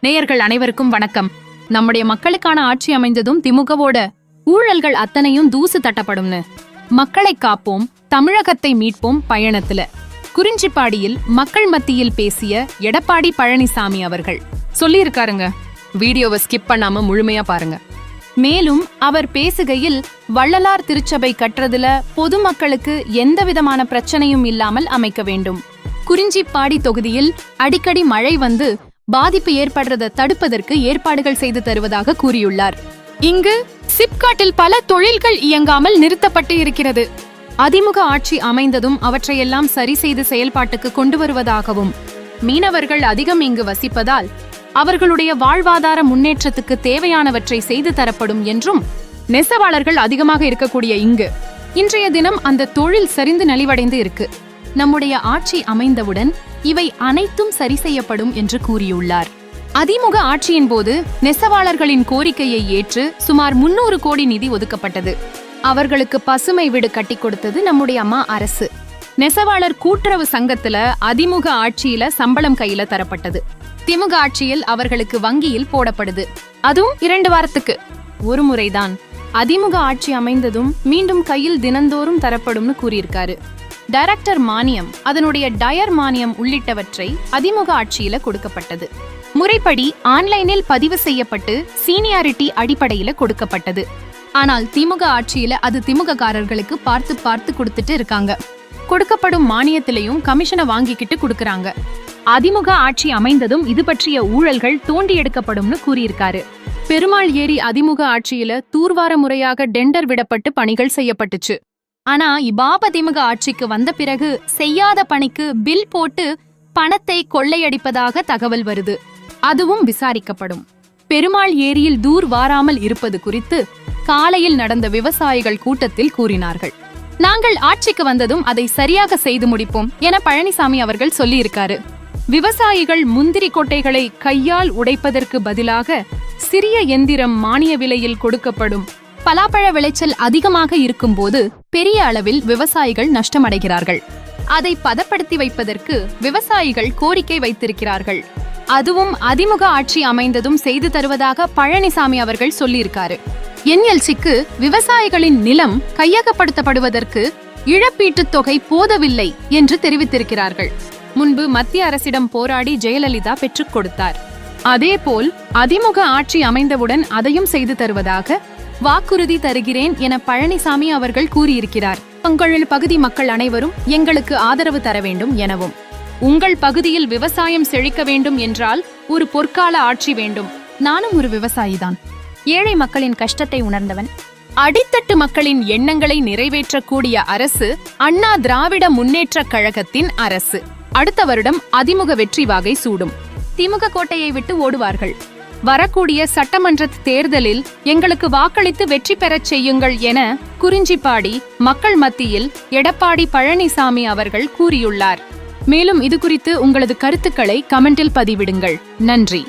நேயர்கள் அனைவருக்கும் வணக்கம். நம்முடைய மக்களுக்கான ஆட்சி அமைந்ததும் திமுகவோட ஊழல்கள் அத்தனையும் தூசு தட்டப்படும்னு. மக்களை காப்போம் தமிழகத்தை மீட்போம் பயணத்துல. குறிஞ்சிப்பாடியில் மக்கள் மத்தியில் பேசிய எடப்பாடி பழனிசாமி அவர்கள். சொல்லியிருக்காருங்க. வீடியோவை ஸ்கிப் பண்ணாம முழுமையா பாருங்க. மேலும் அவர் பேசுகையில் வள்ளலார் திருச்சபை கட்டுறதுல பொதுமக்களுக்கு எந்த விதமான பிரச்சனையும் இல்லாமல் அமைக்க வேண்டும். குறிஞ்சிப்பாடி தொகுதியில் அடிக்கடி மழை வந்து பாதிப்பு ஏற்படுறதை தடுப்பதற்கு ஏற்பாடுகள் செய்து தருவதாக கூறியுள்ளார். இங்கு சிப்காட்டில் பல தொழில்கள் இயங்காமல் நிறுத்தப்பட்டு இருக்கிறது. அதிமுக ஆட்சி அமைந்ததும் அவற்றையெல்லாம் சரி செய்து செயல்பாட்டுக்கு கொண்டு வருவதாகவும் மீனவர்கள் அதிகம் இங்கு வசிப்பதால் அவர்களுடைய வாழ்வாதார முன்னேற்றத்துக்கு தேவையானவற்றை செய்து தரப்படும் என்றும் நெசவாளர்கள் அதிகமாக இருக்கக்கூடிய இங்கு இன்றைய தினம் அந்த தொழில் சரிந்து நலிவடைந்து இருக்கு. நம்முடைய ஆட்சி அமைந்தவுடன் இவை அனைத்தும் சரி செய்யப்படும் என்று கூறியுள்ளார். அதிமுக ஆட்சியின் போது நெசவாளர்களின் கோரிக்கையை ஏற்று சுமார் முன்னூறு கோடி நிதி ஒதுக்கப்பட்டது. அவர்களுக்கு பசுமை வீடு கட்டி கொடுத்தது நம்முடைய அம்மா அரசு. நெசவாளர் கூட்டுறவு சங்கத்துல அதிமுக ஆட்சியில சம்பளம் கையில தரப்பட்டது. திமுக ஆட்சியில் அவர்களுக்கு வங்கியில் போடப்படுது. அதுவும் இரண்டு வாரத்துக்கு. ஒரு முறைதான். அதிமுக ஆட்சி அமைந்ததும் மீண்டும் கையில் தினந்தோறும் தரப்படும்னு கூறியிருக்காரு. டைரக்டர் மானியம் அதனுடைய டயர் மானியம் உள்ளிட்டவற்றை அதிமுக ஆட்சியில கொடுக்கப்பட்டது. முறைப்படி ஆன்லைனில் பதிவு செய்யப்பட்டு சீனியாரிட்டி அடிப்படையில கொடுக்கப்பட்டது. ஆனால் திமுக ஆட்சியில அது திமுககாரர்களுக்கு பார்த்து பார்த்து கொடுத்துட்டு இருக்காங்க. கொடுக்கப்படும் மானியத்திலையும் கமிஷனை வாங்கிக்கிட்டு கொடுக்கறாங்க. அதிமுக ஆட்சி அமைந்ததும் இது பற்றிய ஊழல்கள் தோண்டி எடுக்கப்படும்னு கூறியிருக்காரு. பெருமாள் ஏரி அதிமுக ஆட்சியில தூர்வார முறையாக டெண்டர் விடப்பட்டு பணிகள் செய்யப்பட்டுச்சு. ஆனா இபாப திமுக ஆட்சிக்கு வந்த பிறகு செய்யாத பணிக்கு பில் போட்டு பணத்தை கொள்ளையடிப்பதாக தகவல் வருது. அதுவும் விசாரிக்கப்படும். பெருமாள் ஏரியில் தூர் வாராமல் இருப்பது குறித்து காலையில் நடந்த விவசாயிகள் கூட்டத்தில் கூறினார்கள். நாங்கள் ஆட்சிக்கு வந்ததும் அதை சரியாக செய்து முடிப்போம் என பழனிசாமி அவர்கள் சொல்லியிருக்காரு. விவசாயிகள் முந்திரி கொட்டைகளை கையால் உடைப்பதற்கு பதிலாக சிறிய எந்திரம் மானிய விலையில் கொடுக்கப்படும் பலாப்பழ விளைச்சல் அதிகமாக இருக்கும்போது பெரிய அளவில் விவசாயிகள் நஷ்டமடைகிறார்கள். அதை பதப்படுத்தி வைப்பதற்கு விவசாயிகள் கோரிக்கை வைத்திருக்கிறார்கள். அதுவும் அதிமுக ஆட்சி அமைந்ததும் செய்து தருவதாக பழனிசாமி அவர்கள் சொல்லியிருக்காரு. என்எல்சிக்கு விவசாயிகளின் நிலம் கையகப்படுத்தப்படுவதற்கு இழப்பீட்டுத் தொகை போதவில்லை என்று தெரிவித்திருக்கிறார்கள். முன்பு மத்திய அரசிடம் போராடி ஜெயலலிதா பெற்றுக் கொடுத்தார். அதேபோல் அதிமுக ஆட்சி அமைந்தவுடன் அதையும் செய்து தருவதாக வாக்குறுதி தருகிறேன் என பழனிசாமி அவர்கள் கூறியிருக்கிறார். உங்கள் பகுதி மக்கள் அனைவரும் எங்களுக்கு ஆதரவு தர வேண்டும் எனவும். உங்கள் பகுதியில் விவசாயம் செழிக்க வேண்டும் என்றால் ஒரு பொற்கால ஆட்சி வேண்டும். நானும் ஒரு விவசாயிதான். ஏழை மக்களின் கஷ்டத்தை உணர்ந்தவன். அடித்தட்டு மக்களின் எண்ணங்களை நிறைவேற்றக்கூடிய அரசு அண்ணா திராவிட முன்னேற்ற கழகத்தின் அரசு. அடுத்த வருடம் அதிமுக வெற்றி வாகை சூடும். திமுக கோட்டையை விட்டு ஓடுவார்கள். வரக்கூடிய சட்டமன்ற தேர்தலில் எங்களுக்கு வாக்களித்து வெற்றி பெறச் செய்யுங்கள் என குறிஞ்சிப்பாடி மக்கள் மத்தியில் எடப்பாடி பழனிசாமி அவர்கள் கூறியுள்ளார். மேலும் இது குறித்து உங்களது கருத்துக்களை கமெண்டில் பதிவிடுங்கள். நன்றி.